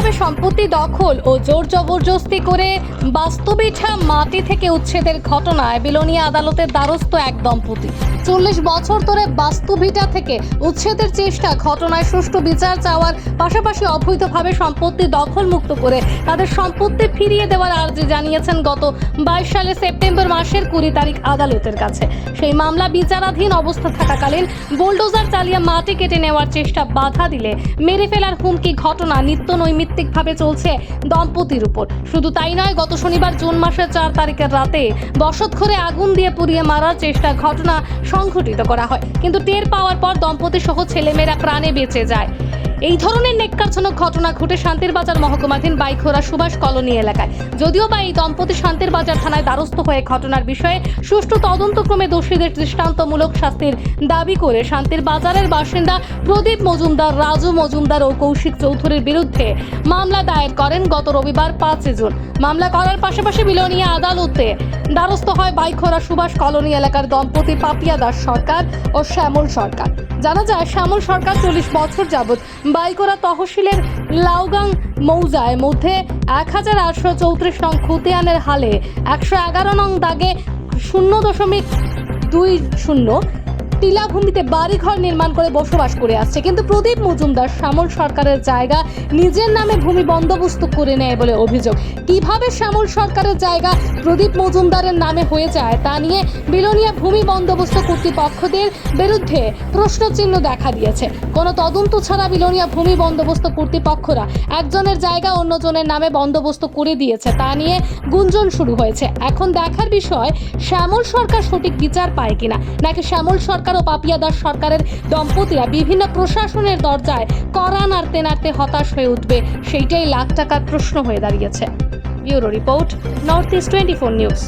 অবৈধভাবে সম্পত্তি দখল ও জোর জবরদস্তি করে বাস্তবিঠা মাটি থেকে উচ্ছেদের ঘটনায় বিলোনিয়া আদালতের দ্বারস্থ এক দম্পতি। চল্লিশ বছর ধরে বাস্তুভিটা থেকে উচ্ছেদের চেষ্টা, ঘটনায় সুষ্ঠু বিচার চাওয়ার পাশাপাশি অবৈধভাবে সম্পত্তি দখল মুক্ত করে তাদের সম্পত্তি ফিরিয়ে দেওয়ার আর্জি জানিয়েছেন গত বাইশ সালে সেপ্টেম্বর মাসের কুড়ি তারিখ আদালতের কাছে। সেই মামলা বিচারাধীন অবস্থা থাকাকালীন বুলডোজার চালিয়ে মাটি কেটে নেওয়ার চেষ্টা বাধা দিলে মেরে ফেলার হুমকি ঘটনা নিত্য নৈমিত্তিকভাবে চলছে দম্পতির উপর। শুধু তাই নয়, গত শনিবার জুন মাসের চার তারিখের রাতে বসত ঘরে আগুন দিয়ে পুড়িয়ে মারার চেষ্টা ঘটনা সংঘটিত করা হয়। কিন্তু টের পাওয়ার পর দম্পতি সহ ছেলেমেয়েরা প্রাণে বেঁচে যায়। এই ধরনের নেককারজনক ঘটনা ঘটে শান্তির বাজার মহকুমাধীন বাইখোরা সুভাষ কলোনি এলাকায়। যদিও বা এই দম্পতি শান্তির বাজার থানায় দ্বারস্থ হয়ে ঘটনার বিষয়ে সুষ্ঠু তদন্তক্রমে দোষীদের দৃষ্টান্তমূলক শাস্তির দাবি করে শান্তির বাজারের বাসিন্দা প্রদীপ মজুমদার, রাজু মজুমদার ও কৌশিক চৌধুরীর বিরুদ্ধে মামলা দায়ের করেন গত রবিবার পাঁচই জুন। মামলা করার পাশাপাশি বিলোনিয়া আদালতে দ্বারস্থ হয় বাইখোরা সুভাষ কলোনি এলাকার দম্পতি পাপিয়া দাস সরকার ও শ্যামল সরকার। জানা যায়, শ্যামল সরকার চল্লিশ বছর যাবৎ বাইকোরা তহসিলের লাউগাং মৌজায় মধ্যে এক হাজার আটশো চৌত্রিশ নং খুতিয়ানের হালে একশো এগারো নং দাগে শূন্য দশমিক দুই শূন্য টিলাভূমিতে বাড়িঘর নির্মাণ করে বসবাস করে আসছে। কিন্তু প্রদীপ মজুমদার শ্যামল সরকারের জায়গা নিজের নামে ভূমি বন্দোবস্ত করে নেয় বলে অভিযোগ। কীভাবে শ্যামল সরকারের জায়গা প্রদীপ মজুমদারের নামে হয়ে যায় তা নিয়ে বিলোনিয়া ভূমি বন্দোবস্ত কর্তৃপক্ষদের বিরুদ্ধে প্রশ্নচিহ্ন দেখা দিয়েছে। কোনো তদন্ত ছাড়া বিলোনিয়া ভূমি বন্দোবস্ত কর্তৃপক্ষরা একজনের জায়গা অন্যজনের নামে বন্দোবস্ত করে দিয়েছে, তা নিয়ে গুঞ্জন শুরু হয়েছে। এখন দেখার বিষয়, শ্যামল সরকার সঠিক বিচার পায় কিনা? নাকি শ্যামল সরকার ও পাপিয়া দাস সরকারের দম্পতিরা বিভিন্ন প্রশাসনের দরজায় করা নাড়তে নাড়তে হতাশ হয়ে উঠবে। সেইটাই লাখ টাকার প্রশ্ন হয়ে দাঁড়িয়েছে। Bureau report, North East twenty four news.